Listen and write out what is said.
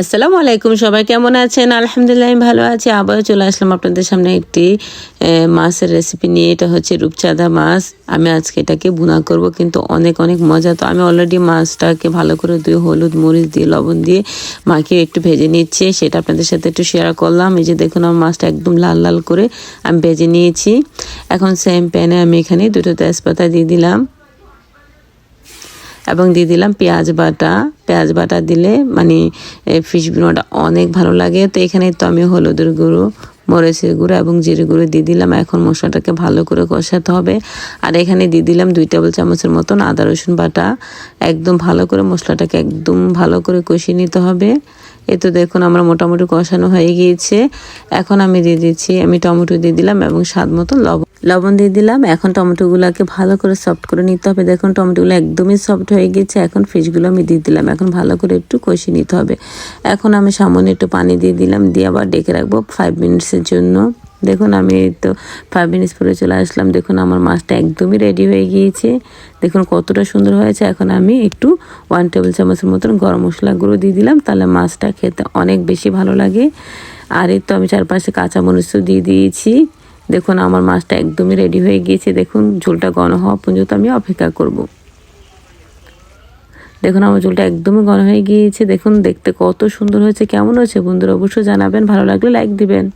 আসসালামু আলাইকুম, সবাই কেমন আছেন? আলহামদুলিল্লাহ, আমি ভালো আছি। আবারও চলে আসলাম আপনাদের সামনে একটি মাছের রেসিপি নিয়ে। এটা হচ্ছে রূপচাঁদা মাছ। আমি আজকে এটাকে বুনা করব, কিন্তু অনেক অনেক মজা। তো আমি অলরেডি মাছটাকে ভালো করে ধুয়ে হলুদ, মরিচ দিয়ে, লবণ দিয়ে মাখিয়ে একটু ভেজে নিচ্ছি। সেটা আপনাদের সাথে একটু শেয়ার করলাম। এই যে দেখুন, আমার মাছটা একদম লাল লাল করে আমি ভেজে নিয়েছি। এখন সেম প্যানে আমি এখানে দুটো তেজপাতা দিয়ে দিলাম। এবং দিয়ে দিলাম পেঁয়াজ বাটা। পেঁয়াজ বাটা দিলে মানে ফিশ বিনোটা অনেক ভালো লাগে। তো এখানে তো আমি হলুদের গুঁড়ো, মরিচের গুঁড়ো এবং জিরে গুঁড়ো দিয়ে দিলাম। এখন মশলাটাকে ভালো করে কষাতে হবে। আর এখানে দিয়ে দিলাম দুই টেবিল চামচের মতন আদা, রসুন বাটা। একদম ভালো করে মশলাটাকে একদম ভালো করে কষিয়ে নিতে হবে। এ তো দেখুন আমরা মোটামুটি কষানো হয়ে গিয়েছে। এখন আমি দিয়ে দিচ্ছি, আমি টমেটো দিয়ে দিলাম এবং স্বাদ মতো লবণ। লবণ দিয়ে দিলাম। এখন টমেটোগুলোকে ভালো করে সফট করে নিতে হবে। দেখুন, টমেটোগুলো একদমই সফট হয়ে গেছে। এখন ফিশগুলো আমি দিয়ে দিলাম। এখন ভালো করে একটু কষিয়ে নিতে হবে। এখন আমি সামান্য একটু পানি দিয়ে দিলাম। দিয়ে আবার ডেকে রাখব ফাইভ মিনিটসের জন্য। দেখুন, আমি তো ফাইভ মিনিটস পরে চলে আসলাম। দেখুন, আমার মাছটা একদমই রেডি হয়ে গিয়েছে। দেখুন, কতটা সুন্দর হয়েছে। এখন আমি একটু ওয়ান টেবিল চামচের মতন গরম মশলা গুঁড়ো দিয়ে দিলাম। তাহলে মাছটা খেতে অনেক বেশি ভালো লাগে। আর এই তো আমি চারপাশে কাঁচা কাঁচামরিচও দিয়ে দিয়েছি। দেখুন, আমার মাছটা একদমই রেডি হয়ে গিয়েছে। দেখুন, ঝোলটা ঘন হওয়া পর্যন্ত আমি অপেক্ষা করব। দেখুন, আমার ঝোলটা একদমই ঘন হয়ে গিয়েছে। দেখুন, দেখতে কত সুন্দর হয়েছে, কেমন হয়েছে বন্ধুরা? অবশ্যই জানাবেন। ভালো লাগলে লাইক দিবেন।